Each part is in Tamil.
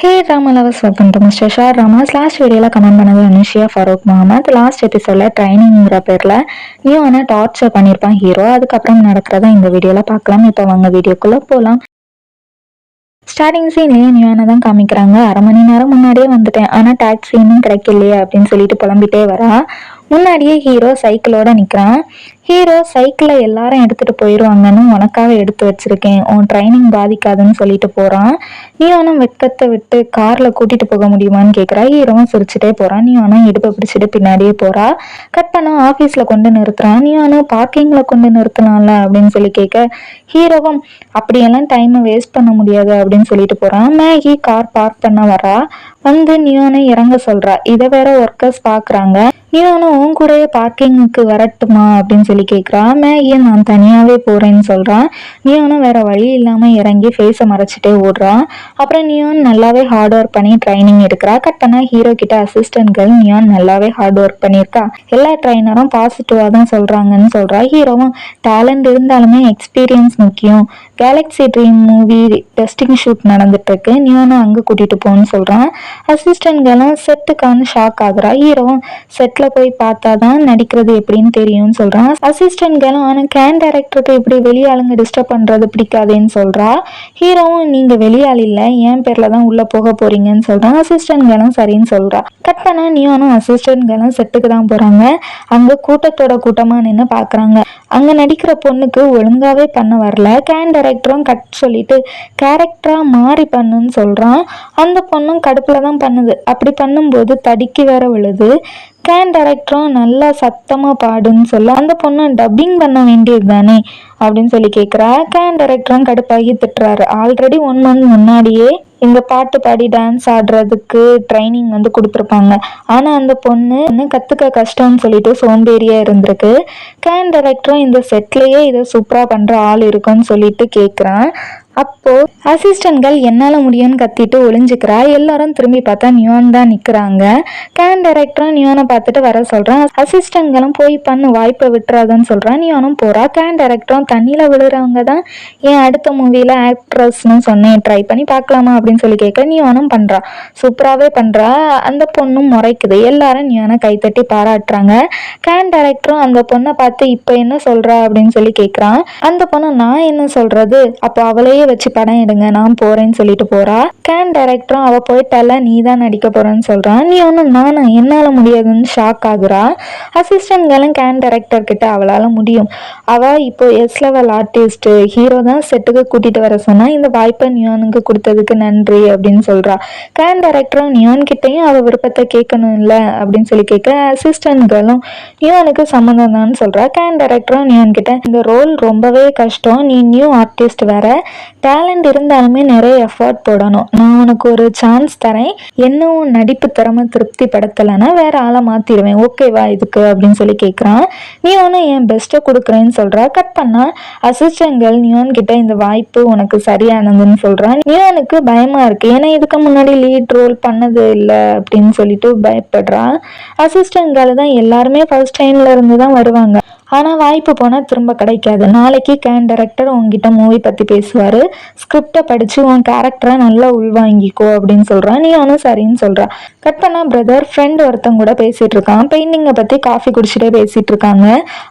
Hey Rama lovers welcome to mister share Rama last வீடியோவில் கமெண்ட் பண்ணது அனுஷியா ஃபரூக் முகமது லாஸ்ட் எபிசோடில் ட்ரைனிங்கிற பேரில் நியூ ஆனால் டார்ச்சர் பண்ணியிருப்பான் ஹீரோ அதுக்கப்புறம் நடக்கிறதா இந்த வீடியோவில் பார்க்கலாம். இப்போ வாங்க வீடியோக்குள்ளே போகலாம் ஸ்டார்டிங் சீன்லேயே நியூயானை தான் காமிக்கிறாங்க? அரை மணி நேரம் முன்னாடியே வந்துட்டேன். ஆனால் டாக்ஸி இன்னும் கிடைக்கலையே அப்படின்னு சொல்லிட்டு புலம்பிட்டே வரா. முன்னாடியே ஹீரோ சைக்கிளோட நிற்கிறான் ஹீரோ சைக்கிளை எல்லாரும் எடுத்துகிட்டு போயிடுவாங்கன்னு உனக்காக எடுத்து வச்சுருக்கேன். உன் ட்ரைனிங் பாதிக்காதுன்னு சொல்லிட்டு போகிறான் நீ வெட்கத்தை விட்டு காரில் கூட்டிகிட்டு போக முடியுமான்னு கேட்குறா ஹீரோவும் சிரிச்சுட்டே போகிறான் நீ ஆனால் இடுப்பை பிடிச்சிட்டு பின்னாடியே போகிறா கட் பண்ண ஆஃபீஸில் கொண்டு நிறுத்துறான். நீ ஆனால் பார்க்கிங்கில் கொண்டு நிறுத்தலாம்ல அப்படின்னு சொல்லி கேட்க ஹீரோவும் அப்படியெல்லாம் டைமை வேஸ்ட் பண்ண முடியாது அப்படின்னு சொல்லிட்டு போகிறான் மேகி கார் பார்க் பண்ண வரா. வந்து நீ ஒன்று இறங்க சொல்கிறா இதை வேற ஒர்க்கர்ஸ் பார்க்குறாங்க இவனும் உன் கூடயே பார்க்கிங்க்கு வரட்டுமா அப்படின்னு சொல்லி கேட்குறா மேகியை நான் தனியாகவே போகிறேன்னு சொல்கிறான் நியோனும் வேற வழி இல்லாமல் இறங்கி ஃபேஸை மறைச்சிட்டே ஓடுறான் அப்புறம் நியோன் நல்லாவே ஹார்ட் ஒர்க் பண்ணி ட்ரைனிங் எடுக்கிறா. கட் பண்ணால் ஹீரோ கிட்ட அசிஸ்டன்ட்கள் நியோன் நல்லாவே ஹார்ட் ஒர்க் பண்ணியிருக்கா. எல்லா ட்ரைனரும் பாசிட்டிவாக தான் சொல்கிறாங்கன்னு சொல்கிறா ஹீரோவும் டேலண்ட் இருந்தாலுமே எக்ஸ்பீரியன்ஸ் முக்கியம். Galaxy dream movie testing shoot நடந்துட்டுருக்கு. இருக்கு ஒன்று அங்க கூட்டிட்டு போன்னு சொல்றான். அசிஸ்டண்ட்களும் செட்டுக்கான ஷாக் ஆகுறா. ஹீரோவும் செட்டில் போய் பார்த்தா தான் நடிக்கிறது எப்படின்னு தெரியும்னு சொல்றான். அசிஸ்டன்ட்களும் ஆனால் கேன் டேரக்டருக்கு இப்படி வெளியாளுங்க டிஸ்டர்ப் பண்ணுறது பிடிக்காதேன்னு சொல்றா. ஹீரோவும் நீங்க வெளியாள் இல்லை. என் பேர்ல தான் உள்ளே போக போறீங்கன்னு சொல்கிறான் அசிஸ்டன்ட்களும் சரின்னு சொல்கிறா கட் பண்ணா நியோனும் அசிஸ்டன்ட்களும் செட்டுக்கு தான் போகிறாங்க அங்கே கூட்டத்தோட கூட்டமாக நின்று பார்க்குறாங்க அங்க நடிக்கிற பொண்ணுக்கு ஒழுங்காகவே பண்ண வரல. கேன் கேரக்டரும் கட் சொல்லிட்டு கேரக்டரா மாறி பண்ணுன்னு சொல்றான். அந்த பொண்ணும் கடுப்பில் தான் பண்ணுது. அப்படி பண்ணும்போது தடிக்கி வேற விழுது. கேன் டேரக்டரும் நல்லா சத்தமாக பாடுன்னு சொல்ல அந்த பொண்ணு டப்பிங் பண்ண வேண்டியது தானே? அப்படின்னு சொல்லி கேட்குறா கேன் டேரக்டரும் கடுப்பாகி திட்டுறாரு. ஆல்ரெடி ஒன் மந்த் முன்னாடியே இங்க பாட்டு பாடி டான்ஸ் ஆடுறதுக்கு ட்ரைனிங் வந்து கொடுத்துருப்பாங்க. ஆனால் அந்த பொண்ணு இன்னும் கற்றுக்க கஷ்டம்னு சொல்லிட்டு சோம்பேறியாக இருந்திருக்கு. கேன் டைரக்டரும் இந்த செட்லேயே இதை சூப்பராக பண்ணுற ஆள் இருக்குன்னு சொல்லிட்டு கேட்குறான் அப்போ அசிஸ்டன்ட்கள் என்னால் முடியும்னு கத்திட்டு ஒளிஞ்சுக்கிறா. எல்லாரும் திரும்பி பார்த்தா நியோன் தான் நிற்கிறாங்க கேன் டைரக்டரும் நியோனை பார்த்துட்டு வர சொல்கிறான் அசிஸ்டன்ட்களும் போய் பண்ணு வாய்ப்பை விட்டுறாதுன்னு சொல்கிறான் நியோனும் போகிறா கேன் டைரக்டரும் தண்ணியில் விழுறவங்க தான். என் அடுத்த மூவியில் ஆக்ட்ரஸ்னு சொன்னேன் ட்ரை பண்ணி பார்க்கலாமா அப்படின்னு சொல்லி கேட்க நியோனும் பண்ணுறா சூப்பராகவே பண்ணுறா அந்த பொண்ணும் முறைக்குது. எல்லாரும் நியோனை கைத்தட்டி பாராட்டுறாங்க. கேன் டைரக்டரும் அந்த பொண்ணை பார்த்து இப்போ என்ன சொல்கிறா அப்படின்னு சொல்லி கேட்குறான். அந்த பொண்ணு நான் என்ன சொல்கிறது அப்போ அவளையே வச்சு படம் எடுங்க நான் போறேன்னு சொல்லிட்டு போறா. கேன் டைரக்டரும் அவ போயிட்டால நீ தான் நடிக்க போறேன்னு சொல்றான் நீ ஒன்றும் நானா என்னால் முடியாதுன்னு ஷாக் ஆகுறா. அசிஸ்டன்ட்களும் கேன் டைரக்டர் கிட்ட அவளால் முடியும். அவ இப்போ எஸ் லெவல் ஆர்டிஸ்ட் ஹீரோ தான் செட்டுக்கு கூட்டிட்டு வர சொன்னா இந்த வாய்ப்பை நியோனுக்கு கொடுத்ததுக்கு நன்றி அப்படின்னு சொல்றா. கேன் டைரக்டரும் நியோன் கிட்டையும் அவ விருப்பத்தை கேட்கணும் இல்லை அப்படின்னு சொல்லி கேட்க அசிஸ்டன்ட்களும் நியோனுக்கு சம்மந்தம் தான் சொல்றா. கேன் டைரக்டரும் நியோன் கிட்ட இந்த ரோல் ரொம்பவே கஷ்டம். நீ நியூ ஆர்டிஸ்ட் வேற. டேலண்ட் இருந்தாலுமே நிறைய எஃபர்ட் போடணும். நான் உனக்கு ஒரு சான்ஸ் தரேன். என்னவும் நடிப்பு திறமை திருப்தி படுத்தலைன்னா வேற ஆளை மாத்திடுவேன். ஓகேவா இதுக்கு அப்படின்னு சொல்லி கேட்குறான் நீ ஒன்று என் பெஸ்ட்டை கொடுக்குறேன்னு சொல்கிறா கட் பண்ணா அசிஸ்டன்ட்கள் நியோன் கிட்ட இந்த வாய்ப்பு உனக்கு சரியானதுன்னு சொல்கிறான் நியோனுக்கு பயமா இருக்கு. ஏன்னா இதுக்கு முன்னாடி லீட் ரோல் பண்ணது இல்லை அப்படின்னு சொல்லிட்டு பயப்படுறான். அசிஸ்டன்ட்கள் தான் எல்லாருமே ஃபர்ஸ்ட் டைம்ல இருந்து தான் வருவாங்க. ஆனால் வாய்ப்பு போனால் திரும்ப கிடைக்காது. நாளைக்கு கேன் டேரக்டர் உங்ககிட்ட மூவி பற்றி பேசுவார். ஸ்கிரிப்டை படித்து உன் கேரக்டரை நல்லா உள்வாங்கிக்கோ அப்படின்னு சொல்கிறான் நீ அவனும் சரின்னு சொல்கிறான் கட் பண்ணால் பிரதர் ஃப்ரெண்ட் ஒருத்தங்க கூட பேசிகிட்டு இருக்கான். பெயிண்டிங்கை பற்றி காஃபி குடிச்சிட்டே பேசிகிட்டு இருக்காங்க.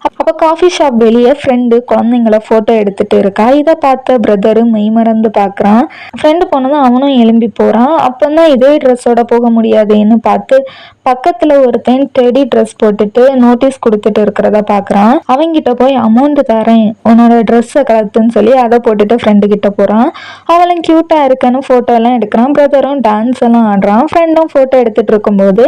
அப்போ காஃபி ஷாப் வெளியே ஃப்ரெண்டு குழந்தைங்கள ஃபோட்டோ எடுத்துகிட்டு இருக்கா. இதை பார்த்த பிரதரு மெய் மறந்து பார்க்குறான். ஃப்ரெண்டு போனதும் அவனும் எலும்பி போகிறான் அப்போ தான் இதே ட்ரெஸ்ஸோட போக முடியாதுன்னு பார்த்து பக்கத்தில் ஒருத்தன் டெடி ட்ரெஸ் போட்டுட்டு நோட்டீஸ் கொடுத்துட்டு இருக்கிறத பார்க்குறான். அவங்கிட்ட போய் அமௌண்ட் தரேன். உன்னோட ட்ரெஸ்ஸை கலத்துன்னு சொல்லி அதை போட்டுட்டு ஃப்ரெண்டு கிட்ட போறான். அவளும் க்யூட்டாக இருக்கன்னு ஃபோட்டோ எல்லாம் எடுக்கிறான். பிரதரும் டான்ஸ் எல்லாம் ஆடுறான். ஃப்ரெண்டும் ஃபோட்டோ எடுத்துட்டு இருக்கும்போது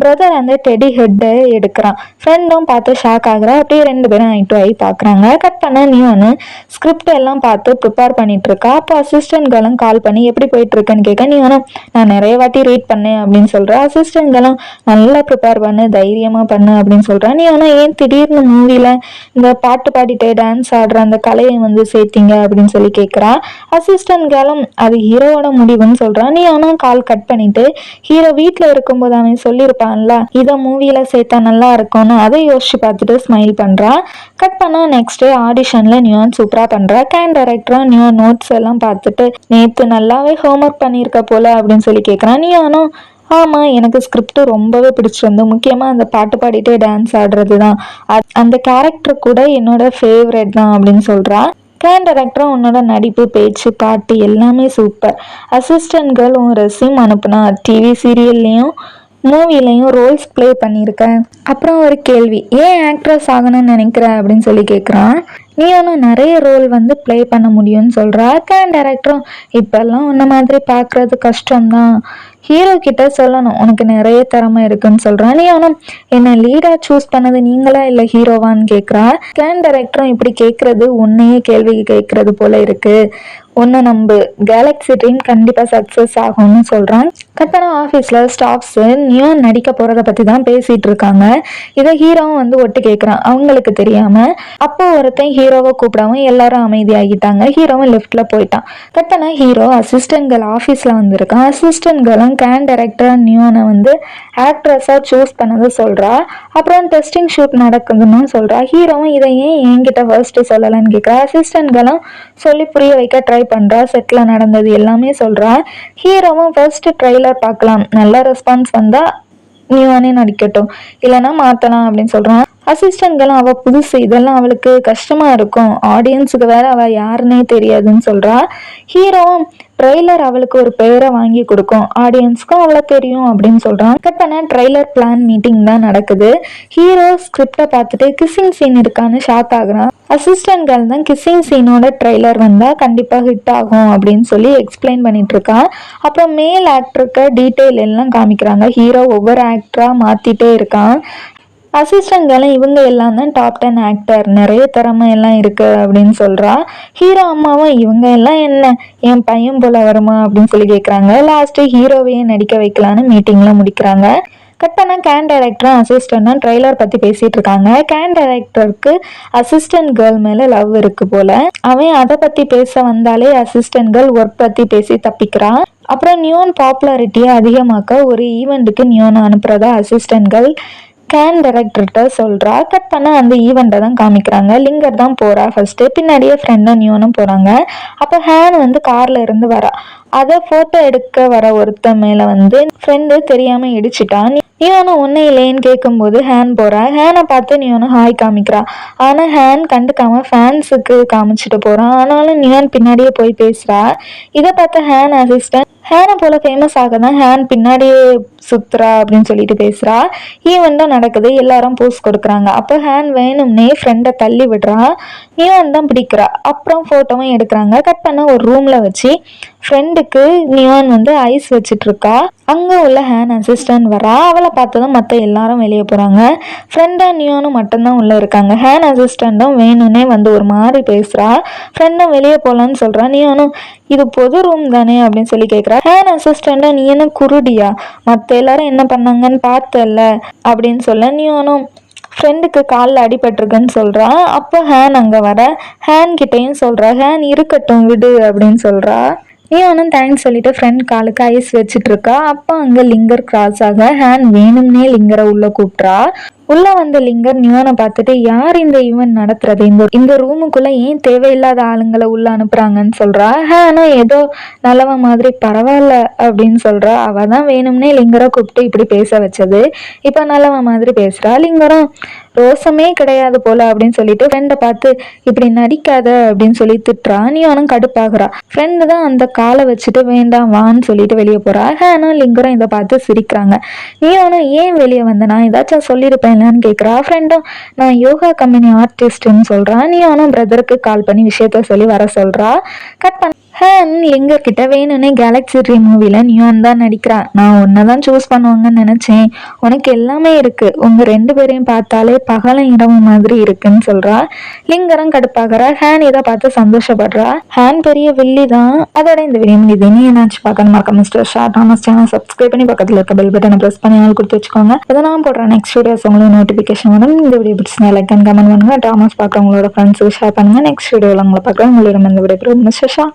பிரதர் அந்த டெடி ஹெட்டை எடுக்கிறான். ஃப்ரெண்டும் பார்த்து ஷாக் ஆகுறா. அப்படியே ரெண்டு பேரும் ஐ டு ஐ பார்க்குறாங்க. கட் பண்ண நீ ஒன்று ஸ்கிரிப்ட் எல்லாம் பார்த்து ப்ரிப்பேர் பண்ணிட்டு இருக்கா. அப்போ அசிஸ்டன்ட்களும் கால் பண்ணி எப்படி போயிட்டு இருக்குன்னு கேட்க நீ ஒன்று நான் நிறைய வாட்டி ரீட் பண்ணேன் அப்படின்னு சொல்கிறேன் அசிஸ்டன்ட்களும் நல்லா ப்ரிப்பேர் பண்ணு தைரியமாக பண்ணு அப்படின்னு சொல்கிறேன் நீ ஒன்று ஏன் திடீர்னு மூவி மூவில இந்த பாட்டு பாடிட்டே டான்ஸ் ஆடுற அந்த கலையை வந்து சேர்த்தீங்க அப்படின்னு சொல்லி கேட்குறா அசிஸ்டன்ட் கேலம் அது ஹீரோவோட முடிவுன்னு சொல்றான் நீ ஆனா கால் கட் பண்ணிட்டு ஹீரோ வீட்டில் இருக்கும்போது அவன் சொல்லியிருப்பான்ல இதை மூவில சேர்த்தா நல்லா இருக்கும்னு அதை யோசிச்சு பார்த்துட்டு ஸ்மைல் பண்றான் கட் பண்ணா நெக்ஸ்ட் டே ஆடிஷன்ல நியோன் சூப்பரா பண்றா. கேன் டைரக்டரா நியூ நோட்ஸ் எல்லாம் பார்த்துட்டு நேத்து நல்லாவே ஹோம்ஒர்க் பண்ணியிருக்க போல அப்படின்னு சொல்லி கேட்குறான் நீ ஆனால் ஆமாம் எனக்கு ஸ்கிரிப்ட் ரொம்பவே பிடிச்சிருந்து முக்கியமாக அந்த பாட்டு பாடிட்டே டான்ஸ் ஆடுறது தான் அந்த கேரக்டர் கூட என்னோட ஃபேவரட் தான் அப்படின்னு சொல்கிறா கேன் டேரக்டரும் உன்னோட நடிப்பு பேச்சு பாட்டு எல்லாமே சூப்பர் அசிஸ்டன்ட் கேர்ள் உன் ரெஸ்யூம் அனுப்புனா டிவி சீரியல்லையும் மூவிலையும் ரோல்ஸ் ப்ளே பண்ணியிருக்கேன். அப்புறம் ஒரு கேள்வி ஏன் ஆக்ட்ரஸ் ஆகணும்னு நினைக்கிற அப்படின்னு சொல்லி கேட்குறான் நீ ஒன்றும் நிறைய ரோல் வந்து ப்ளே பண்ண முடியும்னு சொல்கிறா கேன் டேரக்டரும் இப்போல்லாம் உன்ன மாதிரி பார்க்குறது கஷ்டம்தான். ஹீரோ கிட்ட சொல்லணும். உனக்கு நிறைய திறமை இருக்குன்னு சொல்கிறான் நீ அவனும் என்னை லீடாக சூஸ் பண்ணது நீங்களா இல்லை ஹீரோவான்னு கேட்குறா கேன் டைரக்டரும் இப்படி கேட்குறது உன்னையே கேள்வி கேட்குறது போல இருக்குது ஒன்று நம்பு. கேலக்ஸி ட்ரீம் கண்டிப்பாக சக்ஸஸ் ஆகும்னு சொல்கிறான் கட்டணம் ஆஃபீஸில் ஸ்டாஃப்ஸு நியோன் நடிக்க போகிறத பற்றி தான் பேசிகிட்டு இருக்காங்க. இதை ஹீரோவும் வந்து ஒட்டு கேட்குறான் அவங்களுக்கு தெரியாமல் அப்போ ஒருத்தன் ஹீரோவை கூப்பிடவும் எல்லாரும் அமைதியாகிட்டாங்க. ஹீரோவும் லெஃப்ட்டில் போயிட்டான். கட்டண ஹீரோ அசிஸ்டன்ட்கள் ஆஃபீஸில் வந்திருக்கான். அசிஸ்டன்ட்களும் கேன் டைரக்டர் நியோனை வந்து ஆக்ட்ரஸாக சூஸ் பண்ணதை சொல்கிறா அப்புறம் டெஸ்டிங் ஷூட் நடக்குதுன்னு சொல்கிறா ஹீரோவும் இதை ஏன் என்கிட்ட ஃபர்ஸ்ட்டு சொல்லலைன்னு கேட்குறா அசிஸ்டன்ட்களும் சொல்லி புரிய வைக்க ட்ரை பண்ணுறா செட்டில் நடந்தது எல்லாமே சொல்கிறா ஹீரோவும் ஃபர்ஸ்ட் ட்ரைலர் பார்க்கலாம். நல்ல ரெஸ்பான்ஸ் வந்தால் நியூவானே நடிக்கட்டும். இல்லைன்னா மாற்றலாம் அப்படின்னு சொல்கிறான் அசிஸ்டன்ட்களும் அவள் புதுசு இதெல்லாம் அவளுக்கு கஷ்டமாக இருக்கும். ஆடியன்ஸுக்கு வேற அவள் யாருன்னே தெரியாதுன்னு சொல்கிறா ஹீரோவும் ட்ரெய்லர் அவளுக்கு ஒரு பெயரை வாங்கி கொடுக்கும். ஆடியன்ஸ்க்கும் அவளை தெரியும் அப்படின்னு சொல்கிறான் கட் பண்ண ட்ரெய்லர் பிளான் மீட்டிங் தான் நடக்குது. ஹீரோ ஸ்கிரிப்டை பார்த்துட்டு கிஸ்ஸிங் சீன் இருக்கான்னு ஷாக் ஆகுறான். அசிஸ்டண்ட்கள் தான் கிஸ்ஸிங் சீனோட ட்ரெய்லர் வந்தால் கண்டிப்பாக ஹிட் ஆகும் அப்படின்னு சொல்லி எக்ஸ்பிளைன் பண்ணிட்டு இருக்கான். அப்புறம் மேல் ஆக்டருக்கு டீட்டெயில் எல்லாம் காமிக்கிறாங்க. ஹீரோ ஒவ்வொரு ஆக்டராக மாற்றிட்டே இருக்கான். அசிஸ்டன்ட்களும் இவங்க எல்லாம் தான் டாப் டென் ஆக்டர் நிறைய திறமை எல்லாம் இருக்கு அப்படின்னு சொல்றா. ஹீரோ அம்மாவும் இவங்க எல்லாம் என்ன? என் பையன் போல வருமா அப்படின்னு சொல்லி கேட்குறாங்க லாஸ்ட்டு ஹீரோவையே நடிக்க வைக்கலான்னு மீட்டிங்ல முடிக்கிறாங்க. கட் பண்ண கேன் டைரக்டரும் அசிஸ்டண்ட்டும் ட்ரெய்லர் பற்றி பேசிட்டு இருக்காங்க. கேன் டைரக்டருக்கு அசிஸ்டன்ட் கேர்ள் மேலே லவ் இருக்கு போல. அவன் அதை பற்றி பேச வந்தாலே அசிஸ்டன்ட் கேர்ள் ஒர்க் பற்றி பேசி தப்பிக்கிறான் அப்புறம் நியோன் பாப்புலாரிட்டியை அதிகமாக்க ஒரு ஈவெண்ட்டுக்கு நியோன் அனுப்புறதா அசிஸ்டன்ட் கேர்ள் கேன் டைரக்டர்கிட்ட சொல்கிறா கட் பண்ண அந்த ஈவெண்ட்டை தான் காமிக்கிறாங்க. லிங்கர் தான் போகிறா ஃபர்ஸ்ட்டு பின்னாடியே ஃப்ரெண்டும் நியூனும் போகிறாங்க அப்போ ஹேன் வந்து காரில் இருந்து வரா. அதை ஃபோட்டோ எடுக்க வர ஒருத்தன் மேலே வந்து ஃப்ரெண்டு தெரியாமல் இடிச்சிட்டான் நியோனு ஒன்றும் இல்லைன்னு கேட்கும்போது ஹேன் போகிறா ஹேனை பார்த்து நியோனு ஹாய் காமிக்கிறா. ஆனால் ஹேன் கண்டுக்காம ஃபேன்ஸுக்கு காமிச்சிட்டு போகிறான் ஆனாலும் நியோன் பின்னாடியே போய் பேசுகிறா இதை பார்த்த ஹேன் அசிஸ்டன்ட் ஹேனை போல ஃபேமஸ் ஆக தான் ஹேன் பின்னாடியே சுத்துறா அப்படின்னு சொல்லிட்டு பேசுறா. ஈவெண்ட்டும் நடக்குது எல்லாரும் போஸ் கொடுக்குறாங்க. அப்போ ஹேன் வேணும்னே ஃப்ரெண்டை தள்ளி விடுறா. நியான் தான் பிடிக்கிறா. அப்புறம் ஃபோட்டோவும் எடுக்கிறாங்க. கட் பண்ண ஒரு ரூமில் வச்சு ஃப்ரெண்டுக்கு நியான் வந்து ஐஸ் வச்சிட்ருக்கா அங்கே உள்ள ஹேண்ட் அசிஸ்டன்ட் வரா. அவளை பார்த்ததும் மற்ற எல்லாரும் வெளியே போகிறாங்க ஃப்ரெண்டாக நியானும் மட்டும்தான் உள்ளே இருக்காங்க. ஹேண்ட் அசிஸ்டண்ட்டும் வேணும்னே வந்து ஒரு மாதிரி பேசுகிறா ஃப்ரெண்டும் வெளியே போகலான்னு சொல்கிறா நியானும் இது பொது ரூம் தானே? அப்படின்னு சொல்லி கேட்குறா ஹேண்ட் அசிஸ்டண்டா நீ என்ன குருடியா? மற்ற எல்லாரும் என்ன பண்ணாங்கன்னு பார்த்தல அப்படின்னு சொல்ல நியானும் ஃப்ரெண்டுக்கு காலில் அடிபட்டிருக்குன்னு சொல்கிறா அப்போ ஹேன் அங்கே வர. ஹேன் கிட்டேயும் சொல்கிறா ஹேன் இருக்கட்டும் விடு அப்படின்னு சொல்கிறா நியோனும் தேங்க்ஸ் சொல்லிட்டு ஃப்ரெண்ட் காலுக்கு ஐஸ் வச்சுட்டு இருக்கா அப்போ அங்கே லிங்கர் கிராஸ் ஆக ஹேன் வேணும்னே லிங்கரை உள்ள கூப்பிட்றா உள்ள வந்த லிங்கர் நியோனை பார்த்துட்டு யார் இந்த ஈவெண்ட் நடத்துறது? இந்த இந்த ரூமுக்குள்ள ஏன் தேவையில்லாத ஆளுங்களை உள்ள அனுப்புறாங்கன்னு சொல்றா. ஹேனா ஏதோ நல்லவ மாதிரி பரவாயில்ல அப்படின்னு சொல்றா. அவ தான் வேணும்னே லிங்கரை கூப்பிட்டு இப்படி பேச வச்சது. இப்போ நல்லவ மாதிரி பேசுறா. லிங்கரும் ரோசமே கிடையாது போல அப்படின்னு சொல்லிட்டு ஃப்ரெண்டை பார்த்து இப்படி நடிக்காத அப்படின்னு சொல்லி திட்டுறா. நியோனும் கடுப்பாகிறா. ஃப்ரெண்டு தான் அந்த காலை வச்சுட்டு வேண்டாம் வான்னு சொல்லிட்டு வெளியே போறா. ஹேனும் லிங்கரும் இதை பார்த்து சிரிக்கிறாங்க. நியோனும் ஏன் வெளியே வந்த நான் ஏதாச்சும் சொல்லியிருப்பேன்லான்னு கேட்குறா ஃப்ரெண்டும் நான் யோகா கம்பெனி ஆர்டிஸ்ட்னு சொல்கிறான் அவனும் பிரதருக்கு கால் பண்ணி விஷயத்த சொல்லி வர சொல்கிறா கட் பண்ண. ஹேன் லிங்கர் கிட்ட வேணும்னே கேலக்ஸி ட்ரீம் மூவில நியூன் தான் நடிக்கிறா. நான் ஒன்றை தான் சூஸ் பண்ணுவாங்கன்னு நினைச்சேன். உனக்கு எல்லாமே இருக்கு. உங்க ரெண்டு பேரையும் பார்த்தாலே பகலும் இரவு மாதிரி இருக்குன்னு சொல்றா. லிங்கரம் கடுப்பாகிறா. ஹேன் இதை பார்த்து சந்தோஷப்படுறா. ஹேன் பெரிய வில்லி தான். அதோட இந்த வீடியோ இது நீ என்னாச்சு பார்க்கணும் மறக்க மிஸ்டர் ஷார் டாமஸ் சேனல் சப்ஸ்கிரைப் பண்ணி பக்கத்தில் இருக்க பெல் பட்டனை ப்ரெஸ் பண்ணி ஆள் கொடுத்து வச்சுக்கோங்க. இதை நான் போடுற நெக்ஸ்ட் வீடியோஸ் உங்களுக்கு நோட்டிஃபிகேஷன் வரும். இந்த வீடியோ பிடிச்சினா லைக் அண்ட் கமெண்ட் பண்ணுங்க. ட்ராமாஸ் பார்க்க உங்களோட ஃப்ரெண்ட்ஸுக்கு ஷேர் பண்ணுங்க. நெக்ஸ்ட் வீடியோவில் உங்களை பார்க்குறேன். உங்களிடம் இந்த விடைபெறும் மிஸ்டர் ஷா